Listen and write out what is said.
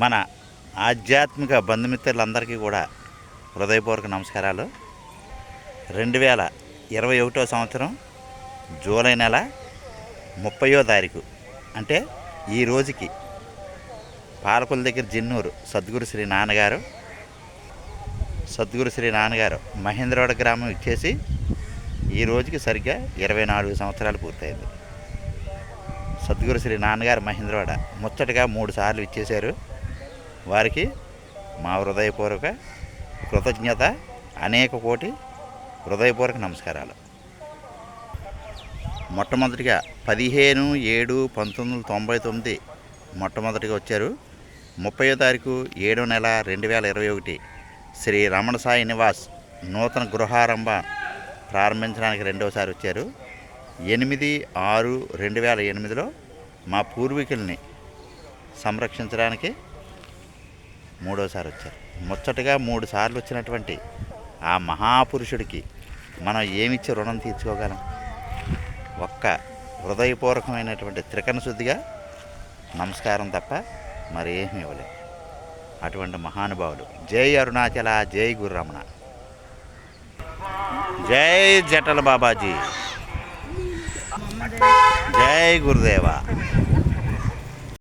మన ఆధ్యాత్మిక బంధుమిత్రులందరికీ కూడా హృదయపూర్వక నమస్కారాలు. రెండు వేల ఇరవై ఒకటో సంవత్సరం జూలై నెల ముప్పయో తారీఖు. అంటే ఈ రోజుకి పాలకుల దగ్గర జిన్నూరు సద్గురు శ్రీ నాన్నగారు సద్గురు శ్రీ నాన్నగారు మహేంద్రవాడ గ్రామం ఇచ్చేసి ఈ రోజుకి సరిగ్గా ఇరవై నాలుగు సంవత్సరాలు పూర్తయింది. సద్గురు శ్రీ నాన్నగారు మహేంద్రవాడ ముచ్చటగా మూడు సార్లు ఇచ్చేశారు. వారికి మా హృదయపూర్వక కృతజ్ఞత అనేక కోటి హృదయపూర్వక నమస్కారాలు. మొట్టమొదటిగా పదిహేను ఏడు పంతొమ్మిది వందల తొంభై తొమ్మిది మొట్టమొదటిగా వచ్చారు. ముప్పయో తారీఖు ఏడో నెల రెండు వేల ఇరవై ఒకటి శ్రీ రమణ సాయి నివాస్ నూతన గృహారంభ ప్రారంభించడానికి రెండవసారి వచ్చారు. ఎనిమిది ఆరు రెండు వేల ఎనిమిదిలో మా పూర్వీకుల్ని సంరక్షించడానికి మూడోసారి వచ్చారు. ముచ్చటగా మూడు సార్లు వచ్చినటువంటి ఆ మహాపురుషుడికి మనం ఏమిచ్చి రుణం తీర్చుకోగలం? ఒక్క హృదయపూర్వకమైనటువంటి త్రికరణ శుద్ధిగా నమస్కారం తప్ప మరి ఇవ్వలేదు. అటువంటి మహానుభావులు జై అరుణాచల జై గురురమణ. జై జటల బాబాజీ. జై గురుదేవా.